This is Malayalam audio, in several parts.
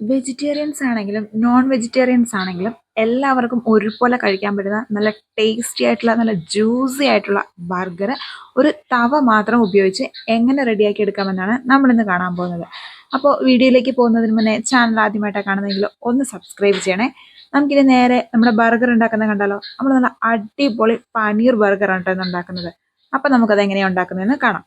വെജിറ്റേറിയൻസ് ആണെങ്കിലും നോൺ വെജിറ്റേറിയൻസ് ആണെങ്കിലും എല്ലാവർക്കും ഒരുപോലെ കഴിക്കാൻ പറ്റുന്ന നല്ല ടേസ്റ്റി ആയിട്ടുള്ള നല്ല ജ്യൂസി ആയിട്ടുള്ള ബർഗർ ഒരു തവ മാത്രം ഉപയോഗിച്ച് എങ്ങനെ റെഡിയാക്കി എടുക്കാമെന്നാണ് നമ്മളിന്ന് കാണാൻ പോകുന്നത്. അപ്പോൾ വീഡിയോയിലേക്ക് പോകുന്നതിന് മുന്നേ ചാനൽ ആദ്യമായിട്ടാണ് കാണുന്നതെങ്കിൽ ഒന്ന് സബ്സ്ക്രൈബ് ചെയ്യണേ. നമുക്കിനി നേരെ നമ്മുടെ ബർഗർ ഉണ്ടാക്കുന്നത് കണ്ടാലോ? നമ്മൾ നല്ല അടിപൊളി പനീർ ബർഗർ ആണ് ഉണ്ടാക്കുന്നത്. അപ്പം നമുക്കത് എങ്ങനെയാണ് ഉണ്ടാക്കുന്നതെന്ന് കാണാം.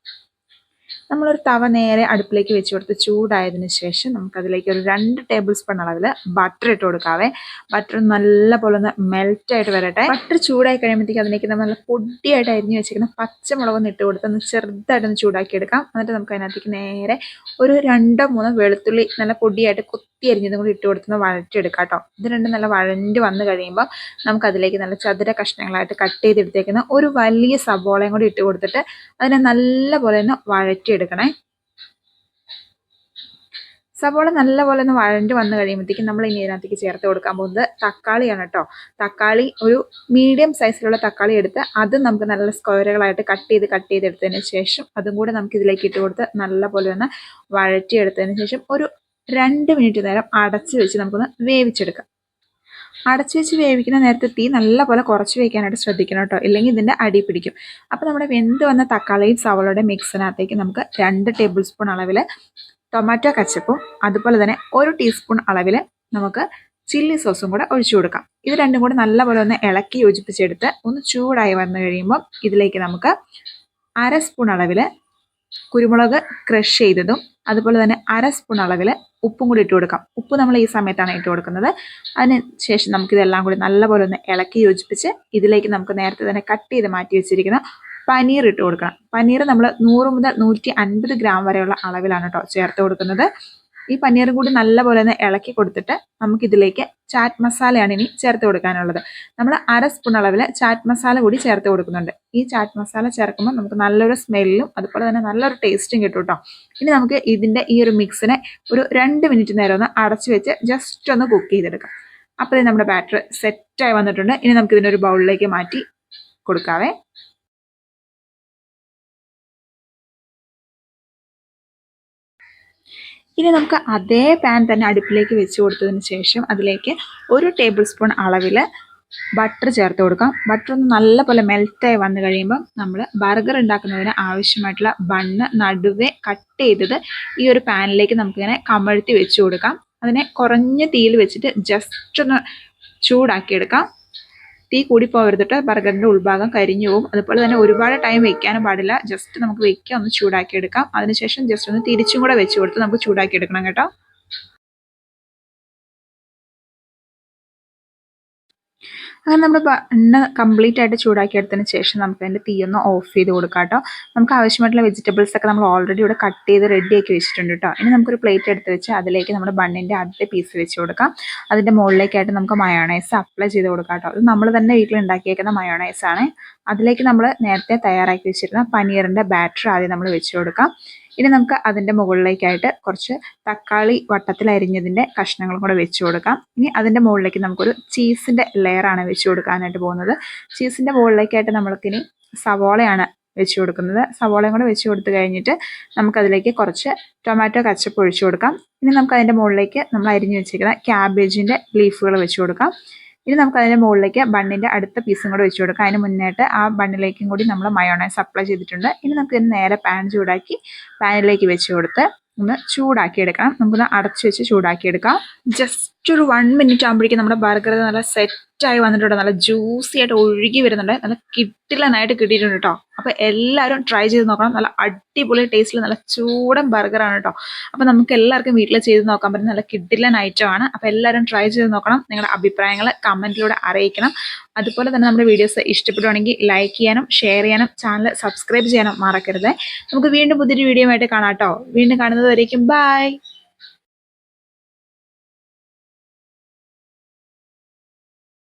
നമ്മളൊരു തവ നേരെ അടുപ്പിലേക്ക് വെച്ച് കൊടുത്ത് ചൂടായതിനു ശേഷം നമുക്കതിലേക്ക് ഒരു രണ്ട് ടേബിൾ സ്പൂൺ അളവിൽ ബട്ടർ ഇട്ട് കൊടുക്കാവേ. ബട്ടർ നല്ല പോലെ ഒന്ന് മെൽറ്റായിട്ട് വരട്ടെ. ബട്ടർ ചൂടായി കഴിയുമ്പോഴത്തേക്ക് അതിലേക്ക് നമ്മൾ നല്ല പൊടിയായിട്ട് അരിഞ്ഞു വെച്ചിരിക്കുന്ന പച്ചമുളക് ഒന്ന് ഇട്ട് കൊടുത്ത് ഒന്ന് ചെറുതായിട്ടൊന്ന് ചൂടാക്കി എടുക്കാം എന്നിട്ട് നമുക്ക് അതിനകത്തേക്ക് നേരെ ഒരു രണ്ടോ മൂന്നോ വെളുത്തുള്ളി നല്ല പൊടിയായിട്ട് കുത്തി അരിഞ്ഞതും കൂടി ഇട്ട് കൊടുത്തൊന്ന് വഴറ്റിയെടുക്കാം കേട്ടോ ഇത് രണ്ടും നല്ല വഴണ്ട് വന്ന് കഴിയുമ്പോൾ നമുക്കതിലേക്ക് നല്ല ചതുര കഷ്ണങ്ങളായിട്ട് കട്ട് ചെയ്തെടുത്തേക്കുന്ന ഒരു വലിയ സബോളയും കൂടി ഇട്ട് കൊടുത്തിട്ട് അതിനെ നല്ല പോലെ ഒന്ന് വഴറ്റിയെടുക്കണേ സവോള നല്ലപോലെ ഒന്ന് വഴണ്ട് വന്നു കഴിയുമ്പോഴത്തേക്കും നമ്മൾ ഇനി ഇതിനകത്തേക്ക് ചേർത്ത് കൊടുക്കാൻ പോകുന്നത് തക്കാളിയാണ് കേട്ടോ. തക്കാളി ഒരു മീഡിയം സൈസിലുള്ള തക്കാളി എടുത്ത് അത് നമുക്ക് നല്ല സ്ക്വയറുകളായിട്ട് കട്ട് ചെയ്ത് കട്ട് ചെയ്തെടുത്തതിന് ശേഷം അതും കൂടെ നമുക്ക് ഇതിലേക്ക് ഇട്ട് കൊടുത്ത് നല്ലപോലെ ഒന്ന് വഴറ്റി വഴറ്റിയെടുത്തതിന് ശേഷം ഒരു രണ്ട് മിനിറ്റ് നേരം അടച്ച് വെച്ച് നമുക്കൊന്ന് വേവിച്ചെടുക്കാം. അടച്ചു വെച്ച് വേവിക്കുന്ന നേരത്തെ തീ നല്ലപോലെ കുറച്ച് വയ്ക്കാനായിട്ട് ശ്രദ്ധിക്കണം കേട്ടോ. ഇല്ലെങ്കിൽ ഇതിന്റെ അടി പിടിക്കും. അപ്പോൾ നമ്മുടെ വെന്ത് വന്ന തക്കാളിയും സവളയുടെ മിക്സിനകത്തേക്ക് നമുക്ക് രണ്ട് ടേബിൾ സ്പൂൺ അളവിൽ ടൊമാറ്റോ കച്ചപ്പും അതുപോലെ തന്നെ ഒരു ടീസ്പൂൺ അളവിൽ നമുക്ക് ചില്ലി സോസും കൂടെ ഒഴിച്ചു കൊടുക്കാം. ഇത് രണ്ടും കൂടെ നല്ലപോലെ ഒന്ന് ഇളക്കി യോജിപ്പിച്ചെടുത്ത് ഒന്ന് ചൂടായി വന്നു കഴിയുമ്പോൾ ഇതിലേക്ക് നമുക്ക് അര സ്പൂൺ അളവിൽ കുരുമുളക് ക്രഷ് ചെയ്തതും അതുപോലെ തന്നെ അര സ്പൂൺ അളവിൽ ഉപ്പും കൂടി ഇട്ട് കൊടുക്കാം. ഉപ്പ് നമ്മൾ ഈ സമയത്താണ് ഇട്ട് കൊടുക്കുന്നത്. അതിന് ശേഷം നമുക്കിതെല്ലാം കൂടി നല്ലപോലെ ഒന്ന് ഇളക്കി യോജിപ്പിച്ച് ഇതിലേക്ക് നമുക്ക് നേരത്തെ തന്നെ കട്ട് ചെയ്ത് മാറ്റി വെച്ചിരിക്കുന്ന പനീർ ഇട്ട് കൊടുക്കണം. പനീർ നമ്മൾ നൂറ് മുതൽ നൂറ്റി അൻപത് ഗ്രാം വരെയുള്ള അളവിലാണ് കേട്ടോ ചേർത്ത് കൊടുക്കുന്നത്. ഈ പനീർ കൂടി നല്ലപോലെ ഒന്ന് ഇളക്കി കൊടുത്തിട്ട് നമുക്കിതിലേക്ക് ചാറ്റ് മസാലയാണ് ഇനി ചേർത്ത് കൊടുക്കാനുള്ളത്. നമ്മൾ അര സ്പൂൺ അളവിൽ ചാറ്റ് മസാല കൂടി ചേർത്ത് കൊടുക്കുന്നുണ്ട്. ഈ ചാറ്റ് മസാല ചേർക്കുമ്പോൾ നമുക്ക് നല്ലൊരു സ്മെല്ലും അതുപോലെ തന്നെ നല്ലൊരു ടേസ്റ്റും കിട്ടും കേട്ടോ. ഇനി നമുക്ക് ഇതിന്റെ ഈ ഒരു മിക്സിനെ ഒരു രണ്ട് മിനിറ്റ് നേരം ഒന്ന് അടച്ചു വെച്ച് ജസ്റ്റ് ഒന്ന് കുക്ക് ചെയ്തെടുക്കാം. അപ്പോൾ നമ്മുടെ ബാറ്റർ സെറ്റായി വന്നിട്ടുണ്ട്. ഇനി നമുക്ക് ഇതിനൊരു ബൗളിലേക്ക് മാറ്റി കൊടുക്കാവേ. ഇനി നമുക്ക് അതേ പാൻ തന്നെ അടുപ്പിലേക്ക് വെച്ച് കൊടുത്തതിന് ശേഷം അതിലേക്ക് ഒരു ടേബിൾ സ്പൂൺ അളവിൽ ബട്ടർ ചേർത്ത് കൊടുക്കാം. ബട്ടർ ഒന്ന് നല്ലപോലെ മെൽറ്റായി വന്നു കഴിയുമ്പം നമ്മൾ ബർഗർ ഉണ്ടാക്കുന്നതിന് ആവശ്യമായിട്ടുള്ള ബണ്ണ് നടുവേ കട്ട് ചെയ്തത് ഈ ഒരു പാനിലേക്ക് നമുക്കിങ്ങനെ കമഴ്ത്തി വെച്ച് കൊടുക്കാം. അതിനെ കുറഞ്ഞ തീയിൽ വെച്ചിട്ട് ജസ്റ്റ് ഒന്ന് ചൂടാക്കിയെടുക്കാം. തീ കൂടി പോകരുതിട്ട് ബർഗറിന്റെ ഉൾഭാഗം കരിഞ്ഞു പോകും. അതുപോലെ തന്നെ ഒരുപാട് ടൈം വെക്കാനും പാടില്ല. ജസ്റ്റ് നമുക്ക് വെക്കുക ഒന്ന് ചൂടാക്കി എടുക്കാം അതിനുശേഷം ജസ്റ്റ് ഒന്ന് തിരിച്ചും കൂടെ വെച്ച് കൊടുത്ത് നമുക്ക് ചൂടാക്കി എടുക്കണം കേട്ടോ. അങ്ങനെ നമ്മൾ എണ്ണ കംപ്ലീറ്റ് ആയിട്ട് ചൂടാക്കി എടുത്തതിന് ശേഷം നമുക്ക് അതിന്റെ തീ ഒന്ന് ഓഫ് ചെയ്ത് കൊടുക്കാം കേട്ടോ. നമുക്ക് ആവശ്യമായിട്ടുള്ള വെജിറ്റബിൾസ് ഒക്കെ നമ്മൾ ഓൾറെഡി ഇവിടെ കട്ട് ചെയ്ത് റെഡി ആക്കി വെച്ചിട്ടുണ്ട് കേട്ടോ. ഇനി നമുക്കൊരു പ്ലേറ്റ് എടുത്ത് വെച്ച് അതിലേക്ക് നമ്മുടെ ബണ്ണിന്റെ ആദ്യത്തെ പീസ് വെച്ച് കൊടുക്കാം. അതിന്റെ മുകളിലേക്കായിട്ട് നമുക്ക് മയോണൈസ് അപ്ലൈ ചെയ്ത് കൊടുക്കാം കേട്ടോ. അത് നമ്മൾ തന്നെ വീട്ടിൽ ഉണ്ടാക്കിയേക്കുന്ന മയോണൈസ് ആണ്. അതിലേക്ക് നമ്മൾ നേരത്തെ തയ്യാറാക്കി വെച്ചിരുന്ന പനീറിന്റെ ബാറ്റർ ആദ്യം നമ്മൾ വെച്ച് കൊടുക്കാം. ഇനി നമുക്ക് അതിന്റെ മുകളിലേക്കായിട്ട് കുറച്ച് തക്കാളി വട്ടത്തിൽ അരിഞ്ഞതിന്റെ കഷ്ണങ്ങളും കൂടെ വെച്ച് കൊടുക്കാം. ഇനി അതിന്റെ മുകളിലേക്ക് നമുക്കൊരു ചീസിന്റെ ലെയറാണ് വെച്ച് കൊടുക്കാനായിട്ട് പോകുന്നത്. ചീസിന്റെ മുകളിലേക്കായിട്ട് നമ്മൾക്കിനി സവോളയാണ് വെച്ച് കൊടുക്കുന്നത്. സവോളയും കൂടെ വെച്ച് കൊടുത്തു കഴിഞ്ഞിട്ട് നമുക്കതിലേക്ക് കുറച്ച് ടൊമാറ്റോ കച്ചപ്പ് ഒഴിച്ചു കൊടുക്കാം. ഇനി നമുക്ക് അതിന്റെ മുകളിലേക്ക് നമ്മൾ അരിഞ്ഞു വെച്ചിരിക്കുന്ന ക്യാബേജിന്റെ ലീഫുകൾ വെച്ച് കൊടുക്കാം. ഇനി നമുക്ക് അതിന്റെ മുകളിലേക്ക് ബണ്ണിന്റെ അടുത്ത പീസും കൂടെ വെച്ച് കൊടുക്കാം. അതിന് മുന്നേട്ട് ആ ബണ്ണിലേക്കും കൂടി നമ്മൾ മയോണൈസ് സപ്ലൈ ചെയ്തിട്ടുണ്ട്. ഇനി നമുക്ക് ഇതിന് നേരെ പാൻ ചൂടാക്കി പാനിലേക്ക് വെച്ച് കൊടുത്ത് ഒന്ന് ചൂടാക്കി എടുക്കണം. നമുക്കൊന്ന് അടച്ചു വെച്ച് ചൂടാക്കി എടുക്കാം. ജസ്റ്റ് ഒരു വൺ മിനിറ്റ് ആകുമ്പോഴേക്കും നമ്മുടെ ബർഗർ നല്ല സെറ്റായി വന്നിട്ടുണ്ട് നല്ല ജ്യൂസി ആയിട്ട് ഒഴുകി വരുന്നുണ്ട്. നല്ല കിട്ടിലനായിട്ട് കിട്ടിയിട്ടുണ്ട് കേട്ടോ. അപ്പൊ എല്ലാവരും ട്രൈ ചെയ്ത് നോക്കണം. നല്ല അടിപൊളി ടേസ്റ്റിൽ നല്ല ചൂടൻ ബർഗറാണ് കേട്ടോ. അപ്പൊ നമുക്ക് എല്ലാവർക്കും വീട്ടിൽ ചെയ്ത് നോക്കാൻ പറ്റുന്ന നല്ല കിഡിലൻ ഐറ്റമാണ് അപ്പൊ എല്ലാവരും ട്രൈ ചെയ്ത് നോക്കണം. നിങ്ങളുടെ അഭിപ്രായങ്ങൾ കമന്റിലൂടെ അറിയിക്കണം. അതുപോലെ തന്നെ നമ്മുടെ വീഡിയോസ് ഇഷ്ടപ്പെടുവാണെങ്കിൽ ലൈക്ക് ചെയ്യാനും ഷെയർ ചെയ്യാനും ചാനൽ സബ്സ്ക്രൈബ് ചെയ്യാനും മറക്കരുത്. നമുക്ക് വീണ്ടും പുതിയൊരു വീഡിയോ ആയിട്ട് കാണാം കേട്ടോ. വീണ്ടും കാണുന്നത് വരേക്കും. ബൈ